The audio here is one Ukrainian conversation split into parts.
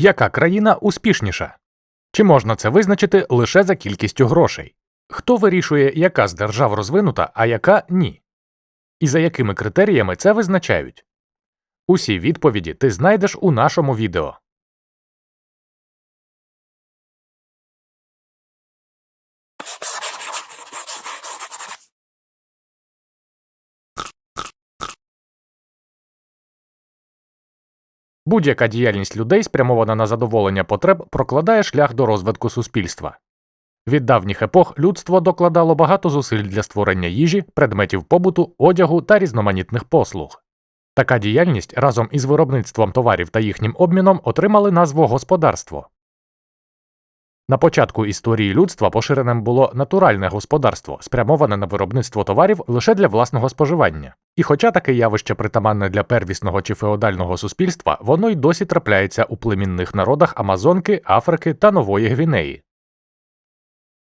Яка країна успішніша? Чи можна це визначити лише за кількістю грошей? Хто вирішує, яка з держав розвинута, а яка ні? І за якими критеріями це визначають? Усі відповіді ти знайдеш у нашому відео. Будь-яка діяльність людей, спрямована на задоволення потреб, прокладає шлях до розвитку суспільства. Від давніх епох людство докладало багато зусиль для створення їжі, предметів побуту, одягу та різноманітних послуг. Така діяльність разом із виробництвом товарів та їхнім обміном отримали назву господарство. На початку історії людства поширеним було натуральне господарство, спрямоване на виробництво товарів лише для власного споживання. І хоча таке явище притаманне для первісного чи феодального суспільства, воно й досі трапляється у племінних народах Амазонки, Африки та Нової Гвінеї.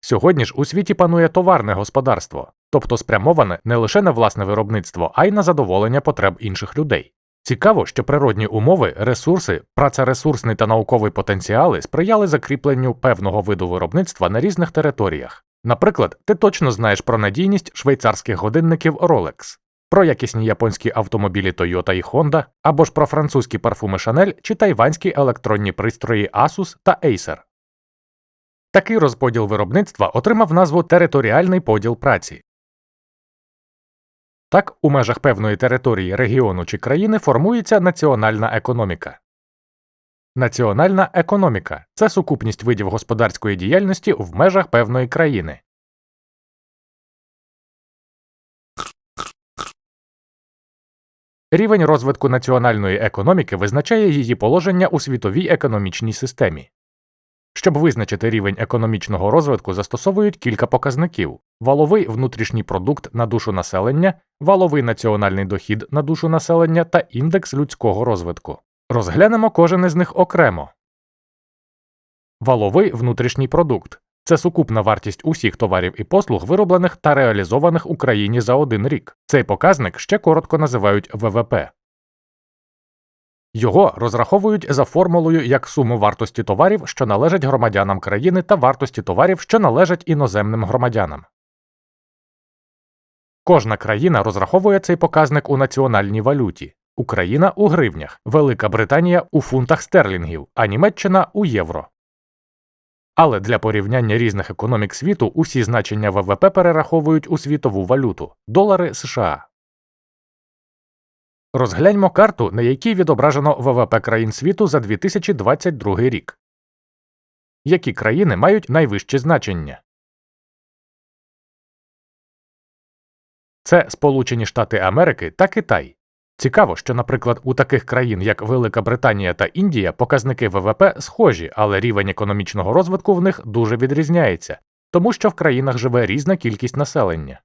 Сьогодні ж у світі панує товарне господарство, тобто спрямоване не лише на власне виробництво, а й на задоволення потреб інших людей. Цікаво, що природні умови, ресурси, працересурсний та науковий потенціали сприяли закріпленню певного виду виробництва на різних територіях. Наприклад, ти точно знаєш про надійність швейцарських годинників Rolex, про якісні японські автомобілі Toyota і Honda, або ж про французькі парфуми Chanel чи тайванські електронні пристрої Asus та Acer. Такий розподіл виробництва отримав назву територіальний поділ праці. Так, у межах певної території, регіону чи країни формується національна економіка. Національна економіка це сукупність видів господарської діяльності в межах певної країни. Рівень розвитку національної економіки визначає її положення у світовій економічній системі. Щоб визначити рівень економічного розвитку, застосовують кілька показників: валовий внутрішній продукт на душу населення, валовий національний дохід на душу населення та індекс людського розвитку. Розглянемо кожен із них окремо. Валовий внутрішній продукт це сукупна вартість усіх товарів і послуг, вироблених та реалізованих Україні за один рік. Цей показник ще коротко називають ВВП. Його розраховують за формулою як суму вартості товарів, що належать громадянам країни, та вартості товарів, що належать іноземним громадянам. Кожна країна розраховує цей показник у національній валюті. Україна у гривнях, Велика Британія у фунтах стерлінгів, а Німеччина у євро. Але для порівняння різних економік світу усі значення ВВП перераховують у світову валюту долари США. Розгляньмо карту, на якій відображено ВВП країн світу за 2022 рік. Які країни мають найвищі значення? Це Сполучені Штати Америки та Китай. Цікаво, що, наприклад, у таких країн, як Велика Британія та Індія, показники ВВП схожі, але рівень економічного розвитку в них дуже відрізняється, тому що в країнах живе різна кількість населення.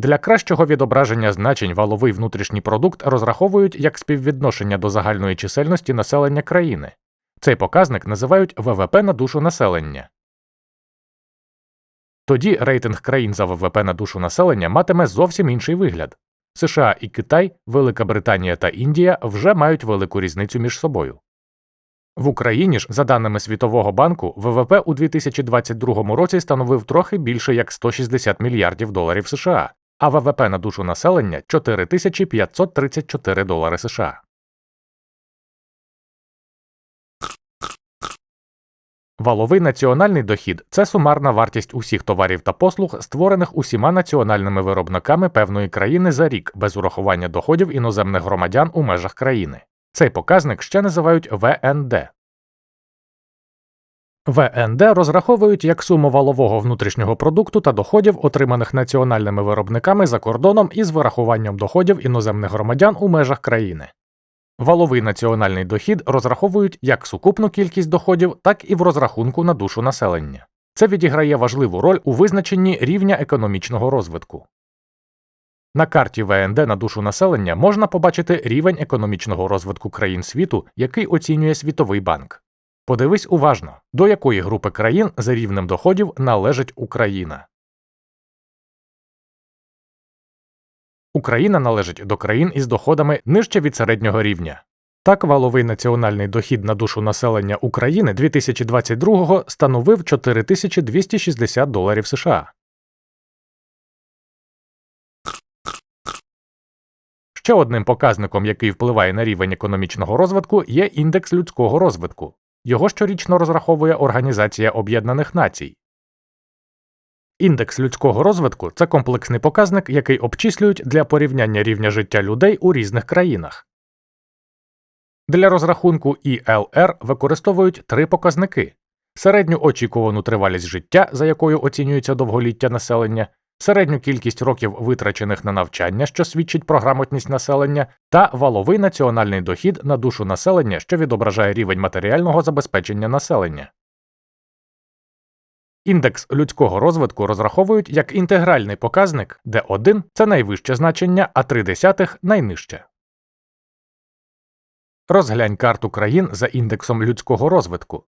Для кращого відображення значень валовий внутрішній продукт розраховують як співвідношення до загальної чисельності населення країни. Цей показник називають ВВП на душу населення. Тоді рейтинг країн за ВВП на душу населення матиме зовсім інший вигляд. США і Китай, Велика Британія та Індія вже мають велику різницю між собою. В Україні ж, за даними Світового банку, ВВП у 2022 році становив трохи більше як 160 мільярдів доларів США, а ВВП на душу населення 4534 долари США. Валовий національний дохід це сумарна вартість усіх товарів та послуг, створених усіма національними виробниками певної країни за рік без урахування доходів іноземних громадян у межах країни. Цей показник ще називають ВНД. ВНД розраховують як суму валового внутрішнього продукту та доходів, отриманих національними виробниками за кордоном із вирахуванням доходів іноземних громадян у межах країни. Валовий національний дохід розраховують як сукупну кількість доходів, так і в розрахунку на душу населення. Це відіграє важливу роль у визначенні рівня економічного розвитку. На карті ВНД на душу населення можна побачити рівень економічного розвитку країн світу, який оцінює Світовий банк. Подивись уважно, до якої групи країн за рівнем доходів належить Україна. Україна належить до країн із доходами нижче від середнього рівня. Так, валовий національний дохід на душу населення України 2022-го становив 4260 доларів США. Ще одним показником, який впливає на рівень економічного розвитку, є індекс людського розвитку. Його щорічно розраховує Організація Об'єднаних Націй. Індекс людського розвитку це комплексний показник, який обчислюють для порівняння рівня життя людей у різних країнах. Для розрахунку ІЛР використовують три показники: середню очікувану тривалість життя, за якою оцінюється довголіття населення, середню кількість років витрачених на навчання, що свідчить про грамотність населення, та валовий національний дохід на душу населення, що відображає рівень матеріального забезпечення населення. Індекс людського розвитку розраховують як інтегральний показник, де 1 – це найвище значення, а 3 десятих – найнижче. Розглянь карту країн за індексом людського розвитку.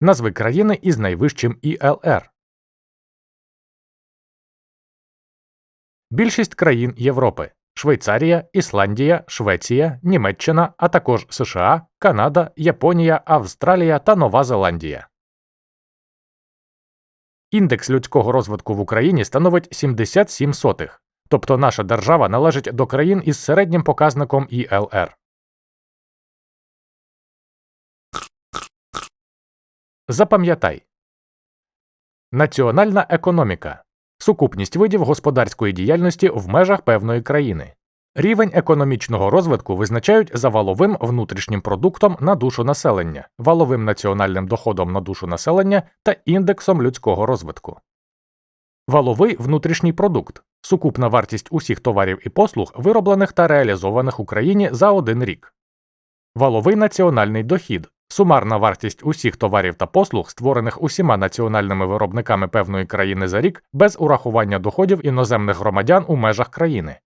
Назви країни із найвищим ІЛР. Більшість країн Європи Швейцарія, Ісландія, Швеція, Німеччина, а також США, Канада, Японія, Австралія та Нова Зеландія. Індекс людського розвитку в Україні становить 77 сотих, тобто наша держава належить до країн із середнім показником ІЛР. Запам'ятай Національна економіка сукупність видів господарської діяльності в межах певної країни. Рівень економічного розвитку визначають за валовим внутрішнім продуктом на душу населення, валовим національним доходом на душу населення та індексом людського розвитку. Валовий внутрішній продукт сукупна вартість усіх товарів і послуг, вироблених та реалізованих Україні за один рік. Валовий національний дохід сумарна вартість усіх товарів та послуг, створених усіма національними виробниками певної країни за рік, без урахування доходів іноземних громадян у межах країни.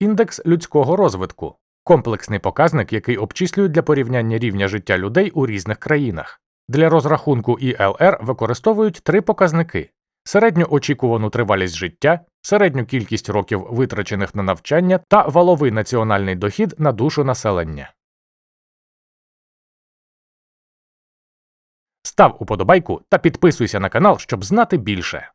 Індекс людського розвитку комплексний показник, який обчислюють для порівняння рівня життя людей у різних країнах. Для розрахунку ІЛР використовують три показники: середню очікувану тривалість життя, середню кількість років витрачених на навчання та валовий національний дохід на душу населення. Став уподобайку та підписуйся на канал, щоб знати більше.